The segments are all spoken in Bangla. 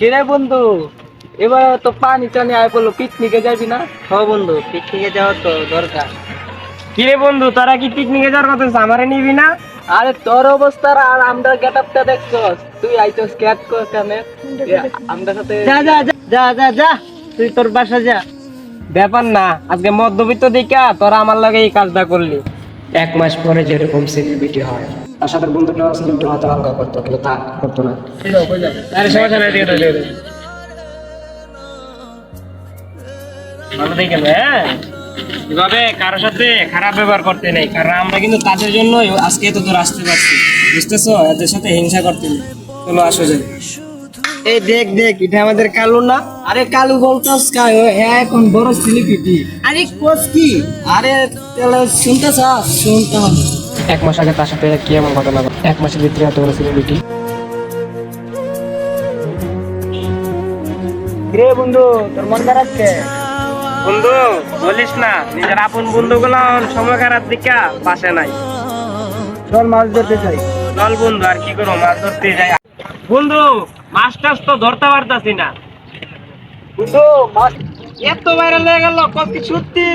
কিরে বন্ধু? এবার তো পানি টানি আয় বলল পিকনিকে যাবি না? হ বন্ধু পিকনিকে যাওয়া তো দরকার। কিরে বন্ধু তোরা কি পিকনিকে যাওয়ার কথা আমারে নিবি না? আরে তোর অবস্থা আর আমরা গেট আপটা দেখছস? তুই আইছস ক্যাট কর কানে আমরা সাথে যা যা যা যা যা যা তুই তোর বাসা যা। ব্যাপার না আজকে মধ্যবিত্ত দেখা তোরা আমার লাগে এই কাজটা করলি। এক মাস পরে যেরকম সেলিব্রিটি হয়। সাথে সেলিব্রিটি হয়তো করতো কিন্তু তা করতো না। হ্যাঁ? এভাবে কারোর সাথে খারাপ ব্যবহার করতে নেই, কারণ আমরা কিন্তু তাদের জন্যই আজকে এত দূর আসতে পারছি। বুঝতেছো? এদের সাথে হিংসা করতে নেই। চলো আসো যাই। এই দেখ দেখ এটা আমাদের কালু না? আরে কালু বলছস কাই হ্যাঁ এখন বড় সেলিব্রিটি আরে কোচ কি? আরে তাহলে শুনতেছ শুনতে হবে এক মাস আগে তার সাথে কি এমন ঘটনা এক মাসের ভিতরে এত বড় সেলিব্রিটি রে বন্ধু তোর মন খারাপ কে? বন্ধু বলিস না নিজের আপন বন্ধু গুলো সময় খারাপ দিকা পাশে নাই। চল মাছ ধরতে চাই চল বন্ধু আর কি করব? মাছ ধরতে যাই বন্ধু মাছ টাছ তো ধরতে পারতাছি না। বন্ধু মাছ এত বাইরে লেগে গেল কত কি সত্যি?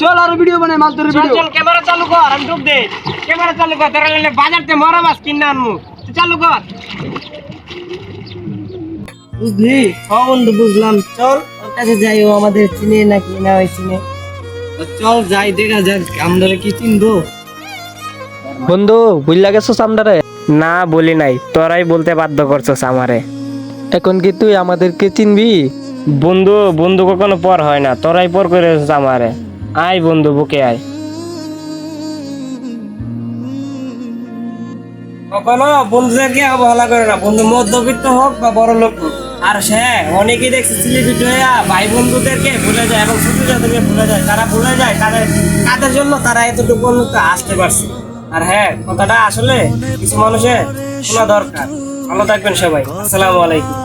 চল আর ভিডিও বানাই মাছ ধরে চল ভিডিও চল ক্যামেরা চালু কর আমি ডুব দে ক্যামেরা চালু কর তোরা লেলে বাজারতে মরা মাছ কিনে আনমু। চালু কর। বুঝলি? হ বন্ধু বুঝলাম। চল ওর কাছে যাই ও আমাদের চিনে নাকি না ওই চিনে। চল যাই দেখা যাক আমরা কি চিনবো? বন্ধু বুঝলা গেছো সামদারে? না বলি নাই তোরাই বলতে বাধ্য করছস আমারে। এখন কি তুই আমাদেরকে চিনবি? বন্ধু বন্ধু কখনো পর হয় না তোরাই পর করে আমারে। আয় বন্ধু বুকে আয়। কখনো বন্ধুদেরকে অবহেলা করে না বন্ধু মধ্যবিত্ত হোক বা বড় লোক হোক। আর সে অনেকেই দেখছে হইয়া ভাই বন্ধুদেরকে ভুলে যায় এবং ছোট যাদেরকে ভুলে যায় তারা ভুলে যায় তাদের কাদের জন্য তারা এতটুকু আসতে পারছে। আর হ্যাঁ কথাটা আসলে কিছু মানুষের শোনা দরকার। ভালো থাকবেন সবাই। আসসালামু আলাইকুম।